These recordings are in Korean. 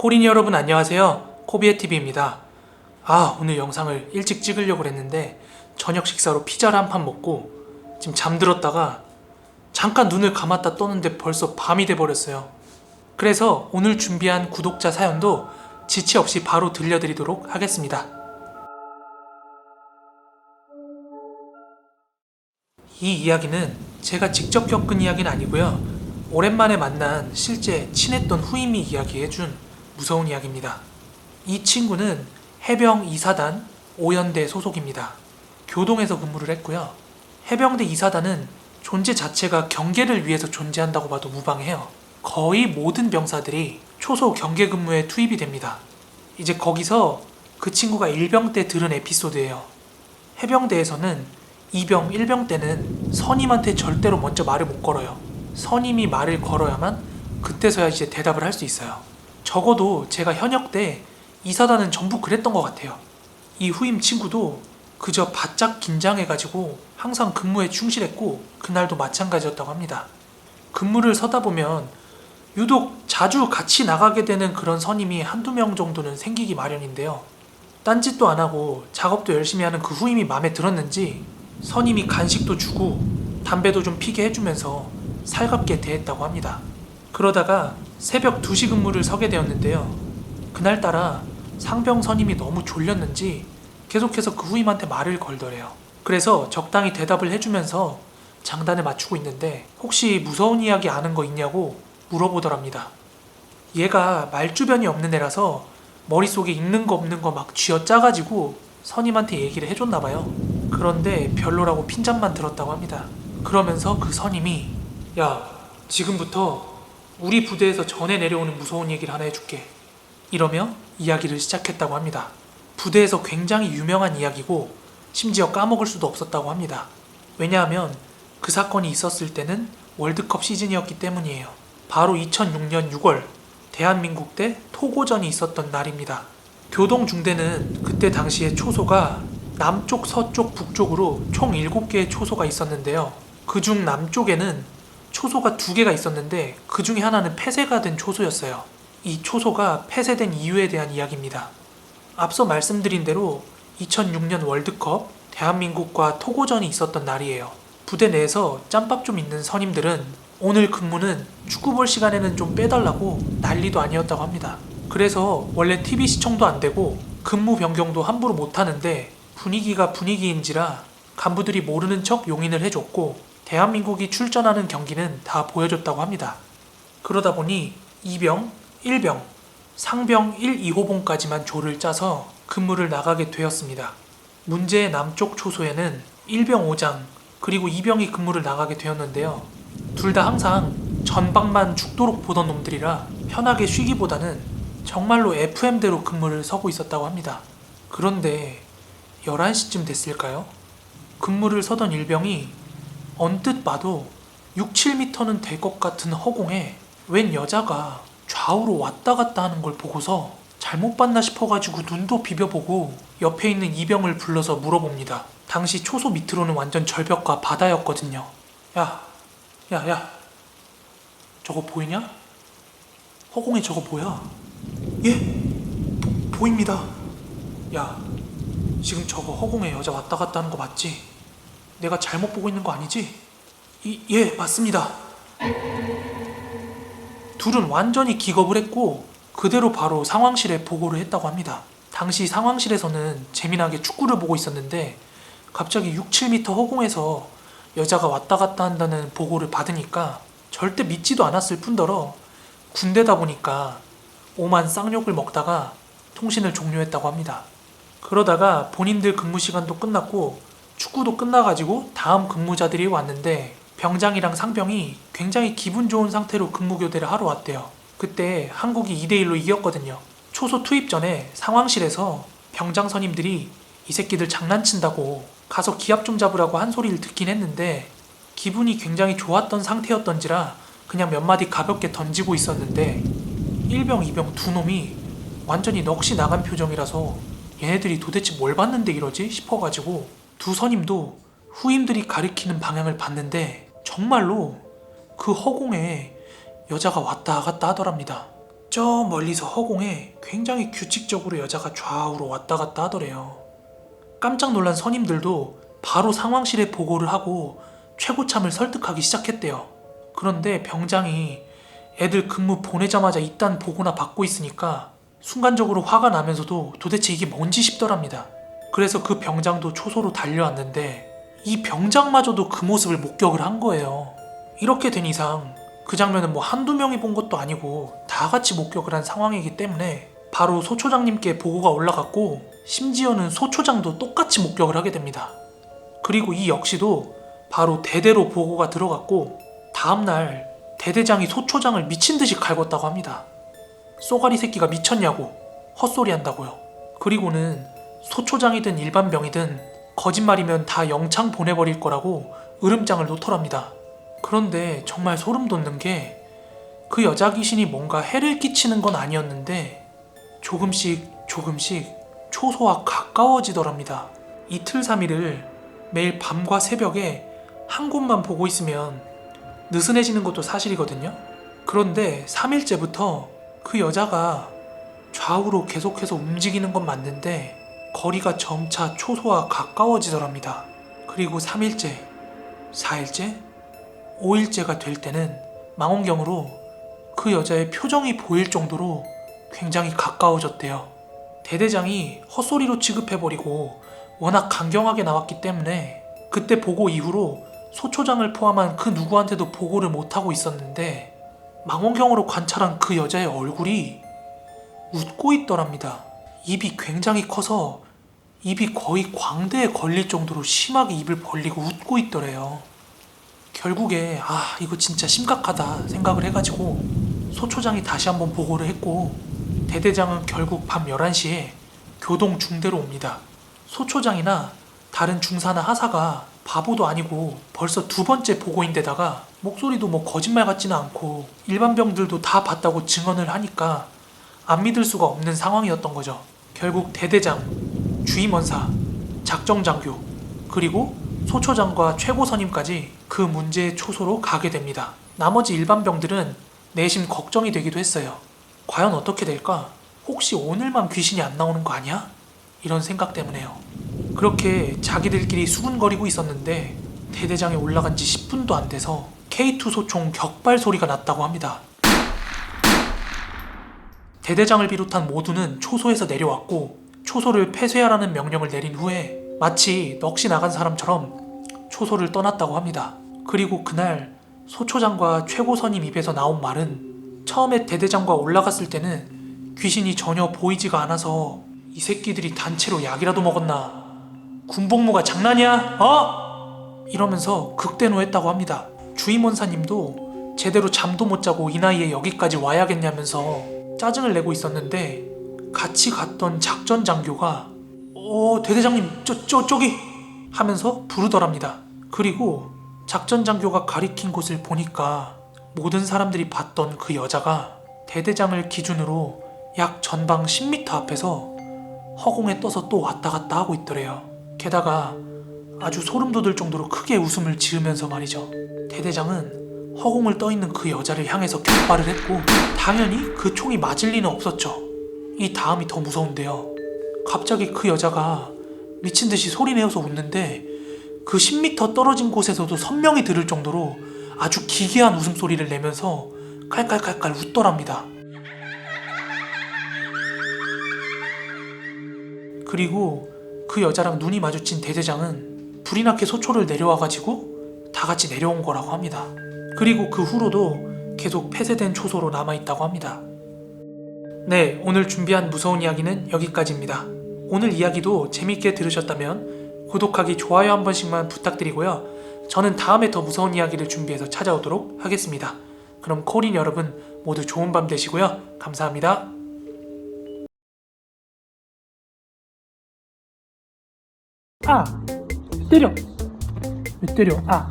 코린 여러분 안녕하세요. 코비에TV입니다. 아, 오늘 영상을 일찍 찍으려고 했는데 저녁 식사로 피자를 한 판 먹고 지금 잠들었다가 잠깐 눈을 감았다 떴는데 벌써 밤이 돼버렸어요. 그래서 오늘 준비한 구독자 사연도 지체 없이 바로 들려드리도록 하겠습니다. 이 이야기는 제가 직접 겪은 이야기는 아니고요. 오랜만에 만난 실제 친했던 후임이 이야기해준 무서운 이야기입니다. 이 친구는 해병 2사단 5연대 소속입니다. 교동에서 근무를 했고요. 해병대 2사단은 존재 자체가 경계를 위해서 존재한다고 봐도 무방해요. 거의 모든 병사들이 초소 경계 근무에 투입이 됩니다. 이제 거기서 그 친구가 일병 때 들은 에피소드예요. 해병대에서는 2병, 1병 때는 선임한테 절대로 먼저 말을 못 걸어요. 선임이 말을 걸어야만 그때서야 이제 대답을 할 수 있어요. 적어도 제가 현역 때 이사단은 전부 그랬던 것 같아요. 이 후임 친구도 그저 바짝 긴장해가지고 항상 근무에 충실했고 그날도 마찬가지였다고 합니다. 근무를 서다 보면 유독 자주 같이 나가게 되는 그런 선임이 한두 명 정도는 생기기 마련인데요. 딴짓도 안 하고 작업도 열심히 하는 그 후임이 마음에 들었는지 선임이 간식도 주고 담배도 좀 피게 해주면서 살갑게 대했다고 합니다. 그러다가 새벽 2시 근무를 서게 되었는데요. 그날따라 상병 선임이 너무 졸렸는지 계속해서 그 후임한테 말을 걸더래요. 그래서 적당히 대답을 해주면서 장단에 맞추고 있는데 혹시 무서운 이야기 아는 거 있냐고 물어보더랍니다. 얘가 말주변이 없는 애라서 머릿속에 있는 거 없는 거 막 쥐어 짜가지고 선임한테 얘기를 해줬나 봐요. 그런데 별로라고 핀잔만 들었다고 합니다. 그러면서 그 선임이 야 지금부터 우리 부대에서 전해 내려오는 무서운 얘기를 하나 해줄게. 이러며 이야기를 시작했다고 합니다. 부대에서 굉장히 유명한 이야기고 심지어 까먹을 수도 없었다고 합니다. 왜냐하면 그 사건이 있었을 때는 월드컵 시즌이었기 때문이에요. 바로 2006년 6월 대한민국 대 토고전이 있었던 날입니다. 교동 중대는 그때 당시에 초소가 남쪽, 서쪽, 북쪽으로 총 7개의 초소가 있었는데요. 그중 남쪽에는 초소가 두 개가 있었는데 그 중에 하나는 폐쇄가 된 초소였어요. 이 초소가 폐쇄된 이유에 대한 이야기입니다. 앞서 말씀드린 대로 2006년 월드컵 대한민국과 토고전이 있었던 날이에요. 부대 내에서 짬밥 좀 있는 선임들은 오늘 근무는 축구 볼 시간에는 좀 빼달라고 난리도 아니었다고 합니다. 그래서 원래 TV 시청도 안 되고 근무 변경도 함부로 못 하는데 분위기가 분위기인지라 간부들이 모르는 척 용인을 해줬고 대한민국이 출전하는 경기는 다 보여줬다고 합니다. 그러다 보니 2병, 1병, 상병 1, 2호봉까지만 조를 짜서 근무를 나가게 되었습니다. 문제의 남쪽 초소에는 1병 5장 그리고 2병이 근무를 나가게 되었는데요. 둘 다 항상 전방만 죽도록 보던 놈들이라 편하게 쉬기보다는 정말로 FM대로 근무를 서고 있었다고 합니다. 그런데 11시쯤 됐을까요? 근무를 서던 일병이 언뜻 봐도 6, 7미터는 될 것 같은 허공에 웬 여자가 좌우로 왔다 갔다 하는 걸 보고서 잘못 봤나 싶어가지고 눈도 비벼보고 옆에 있는 이병을 불러서 물어봅니다. 당시 초소 밑으로는 완전 절벽과 바다였거든요. 야, 야, 야. 저거 보이냐? 허공에 저거 뭐야? 예, 보, 보입니다. 야, 지금 저거 허공에 여자 왔다 갔다 하는 거 맞지? 내가 잘못 보고 있는 거 아니지? 이, 예, 맞습니다. 둘은 완전히 기겁을 했고 그대로 바로 상황실에 보고를 했다고 합니다. 당시 상황실에서는 재미나게 축구를 보고 있었는데 갑자기 6, 7m 허공에서 여자가 왔다 갔다 한다는 보고를 받으니까 절대 믿지도 않았을 뿐더러 군대다 보니까 오만 쌍욕을 먹다가 통신을 종료했다고 합니다. 그러다가 본인들 근무 시간도 끝났고 축구도 끝나가지고 다음 근무자들이 왔는데 병장이랑 상병이 굉장히 기분 좋은 상태로 근무 교대를 하러 왔대요. 그때 한국이 2대1로 이겼거든요. 초소 투입 전에 상황실에서 병장 선임들이 이 새끼들 장난친다고 가서 기합 좀 잡으라고 한 소리를 듣긴 했는데 기분이 굉장히 좋았던 상태였던지라 그냥 몇 마디 가볍게 던지고 있었는데 1병, 2병 두 놈이 완전히 넋이 나간 표정이라서 얘네들이 도대체 뭘 봤는데 이러지 싶어가지고 두 선임도 후임들이 가리키는 방향을 봤는데 정말로 그 허공에 여자가 왔다 갔다 하더랍니다. 저 멀리서 허공에 굉장히 규칙적으로 여자가 좌우로 왔다 갔다 하더래요. 깜짝 놀란 선임들도 바로 상황실에 보고를 하고 최고참을 설득하기 시작했대요. 그런데 병장이 애들 근무 보내자마자 이딴 보고나 받고 있으니까 순간적으로 화가 나면서도 도대체 이게 뭔지 싶더랍니다. 그래서 그 병장도 초소로 달려왔는데 이 병장마저도 그 모습을 목격을 한 거예요. 이렇게 된 이상 그 장면은 뭐 한두 명이 본 것도 아니고 다 같이 목격을 한 상황이기 때문에 바로 소초장님께 보고가 올라갔고 심지어는 소초장도 똑같이 목격을 하게 됩니다. 그리고 이 역시도 바로 대대로 보고가 들어갔고 다음날 대대장이 소초장을 미친 듯이 갈궜다고 합니다. 쏘가리 새끼가 미쳤냐고 헛소리 한다고요. 그리고는 소초장이든 일반 병이든 거짓말이면 다 영창 보내버릴 거라고 으름장을 놓더랍니다. 그런데 정말 소름 돋는 게 그 여자 귀신이 뭔가 해를 끼치는 건 아니었는데 조금씩 조금씩 초소와 가까워지더랍니다. 이틀 3일을 매일 밤과 새벽에 한 곳만 보고 있으면 느슨해지는 것도 사실이거든요. 그런데 3일째부터 그 여자가 좌우로 계속해서 움직이는 건 맞는데 거리가 점차 초소와 가까워지더랍니다. 그리고 3일째, 4일째, 5일째가 될 때는 망원경으로 그 여자의 표정이 보일 정도로 굉장히 가까워졌대요. 대대장이 헛소리로 취급해버리고 워낙 강경하게 나왔기 때문에 그때 보고 이후로 소초장을 포함한 그 누구한테도 보고를 못하고 있었는데 망원경으로 관찰한 그 여자의 얼굴이 웃고 있더랍니다. 입이 굉장히 커서 입이 거의 광대에 걸릴 정도로 심하게 입을 벌리고 웃고 있더래요. 결국에 아 이거 진짜 심각하다 생각을 해가지고 소초장이 다시 한번 보고를 했고 대대장은 결국 밤 11시에 교동 중대로 옵니다. 소초장이나 다른 중사나 하사가 바보도 아니고 벌써 두 번째 보고인데다가 목소리도 뭐 거짓말 같지는 않고 일반 병들도 다 봤다고 증언을 하니까 안 믿을 수가 없는 상황이었던 거죠. 결국 대대장, 주임원사, 작정장교, 그리고 소초장과 최고선임까지 그 문제의 초소로 가게 됩니다. 나머지 일반 병들은 내심 걱정이 되기도 했어요. 과연 어떻게 될까? 혹시 오늘만 귀신이 안 나오는 거 아니야? 이런 생각 때문에요. 그렇게 자기들끼리 수군거리고 있었는데 대대장에 올라간 지 10분도 안 돼서 K2 소총 격발 소리가 났다고 합니다. 대대장을 비롯한 모두는 초소에서 내려왔고 초소를 폐쇄하라는 명령을 내린 후에 마치 넋이 나간 사람처럼 초소를 떠났다고 합니다. 그리고 그날 소초장과 최고선임 입에서 나온 말은 처음에 대대장과 올라갔을 때는 귀신이 전혀 보이지가 않아서 이 새끼들이 단체로 약이라도 먹었나 군복무가 장난이야? 어? 이러면서 극대노했다고 합니다. 주임원사님도 제대로 잠도 못 자고 이 나이에 여기까지 와야겠냐면서 짜증을 내고 있었는데 같이 갔던 작전 장교가 어 대대장님 저 저 저기 하면서 부르더랍니다. 그리고 작전 장교가 가리킨 곳을 보니까 모든 사람들이 봤던 그 여자가 대대장을 기준으로 약 전방 10m 앞에서 허공에 떠서 또 왔다 갔다 하고 있더래요. 게다가 아주 소름 돋을 정도로 크게 웃음을 지으면서 말이죠. 대대장은 허공을 떠 있는 그 여자를 향해서 격발을 했고 당연히 그 총이 맞을 리는 없었죠. 이 다음이 더 무서운데요. 갑자기 그 여자가 미친 듯이 소리 내어서 웃는데 그 10m 떨어진 곳에서도 선명히 들을 정도로 아주 기괴한 웃음소리를 내면서 칼칼칼칼 웃더랍니다. 그리고 그 여자랑 눈이 마주친 대대장은 불이 나게 소초를 내려와가지고 다 같이 내려온 거라고 합니다. 그리고 그 후로도 계속 폐쇄된 초소로 남아있다고 합니다. 네, 오늘 준비한 무서운 이야기는 여기까지입니다. 오늘 이야기도 재밌게 들으셨다면 구독하기, 좋아요 한 번씩만 부탁드리고요. 저는 다음에 더 무서운 이야기를 준비해서 찾아오도록 하겠습니다. 그럼 코린 여러분 모두 좋은 밤 되시고요. 감사합니다. 아 때려 왜 때려 아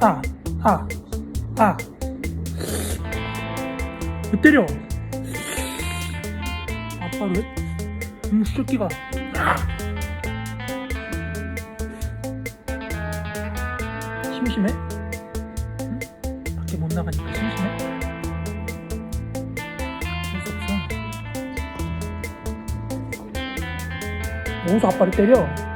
아 아, 아. 왜 때려? 아빠를? 너무 새끼가. 심심해? 응? 밖에 못 나가니까 심심해? 할수 없어. 어디서 아빠를 때려?